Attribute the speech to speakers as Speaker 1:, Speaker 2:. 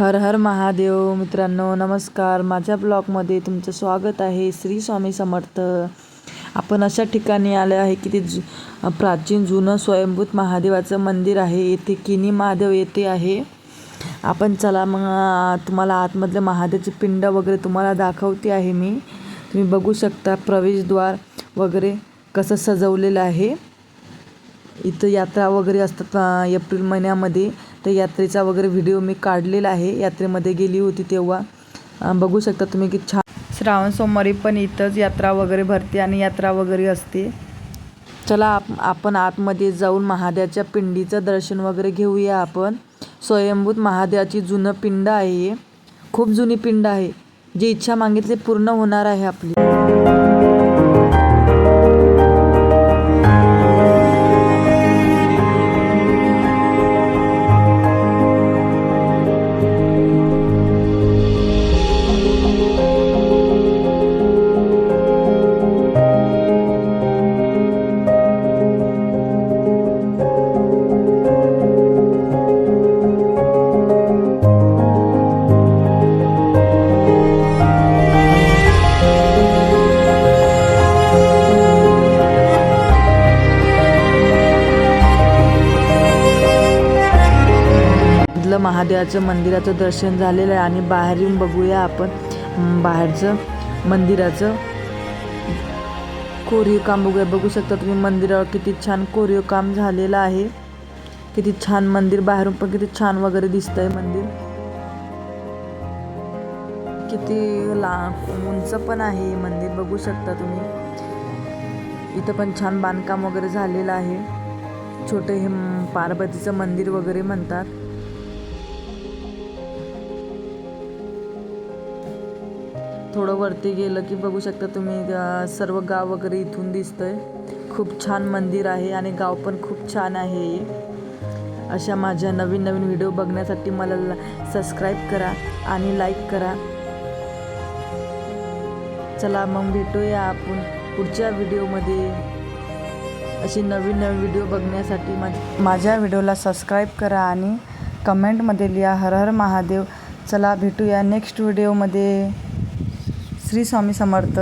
Speaker 1: हर हर महादेव मित्रांनो नमस्कार. माझ्या ब्लॉगमध्ये तुमचं स्वागत आहे. श्री स्वामी समर्थ. आपण अशा ठिकाणी आले आहे की ते जु प्राचीन जुनं स्वयंभूत महादेवाचं मंदिर आहे. येथे किनी महादेव येथे आहे. आपण चला मग तुम्हाला आतमधलं महादेवची पिंड वगैरे तुम्हाला दाखवते आहे मी. तुम्ही बघू शकता प्रवेशद्वार वगैरे कसं सजवलेलं आहे. इथं यात्रा वगैरे असतात एप्रिल महिन्यामध्ये. तर यात्रेचा वगैरे व्हिडिओ मी काढलेला आहे. यात्रेमध्ये गेली होती तेव्हा. बघू शकता तुम्ही की छान श्रावण सोमवारी पण इथंच यात्रा वगैरे भरते आणि यात्रा वगैरे असते. चला आप आपण आतमध्ये जाऊन महादेवाच्या पिंडीचं दर्शन वगैरे घेऊया आपण. स्वयंभूत महादेवाची जुनं पिंड आहे. खूप जुनी पिंड आहे. जी इच्छा मागितली पूर्ण होणार आहे आपली. महादेवाचं मंदिराचं दर्शन झालेलं आहे आणि बाहेर येऊन बघूया आपण. बाहेरचं मंदिराचं. कोरीव काम बघूया. बघू शकता तुम्ही मंदिरावर किती छान कोरीव काम झालेलं आहे. किती छान मंदिर बाहेरून पण किती छान वगैरे दिसतंय मंदिर. किती ला उंच पण आहे मंदिर. बघू शकता तुम्ही. इथं पण छान बांधकाम वगैरे झालेलं आहे. छोटे हे पार्वतीचं मंदिर वगैरे म्हणतात. थोडं वरती गेलं की बघू शकता तुम्ही सर्व गाव वगैरे इथून दिसतंय. खूप छान मंदिर आहे आणि गाव पण खूप छान आहे. अशा माझ्या नवीन नवीन व्हिडिओ बघण्यासाठी मला सबस्क्राईब करा आणि लाईक करा. चला मग भेटूया आपण पुढच्या व्हिडिओमध्ये. अशी नवीन नवीन व्हिडिओ बघण्यासाठी माझ्या माझ्या व्हिडिओला सबस्क्राईब करा आणि कमेंटमध्ये लिहा हर हर महादेव. चला भेटूया नेक्स्ट व्हिडिओमध्ये. श्री स्वामी समर्थ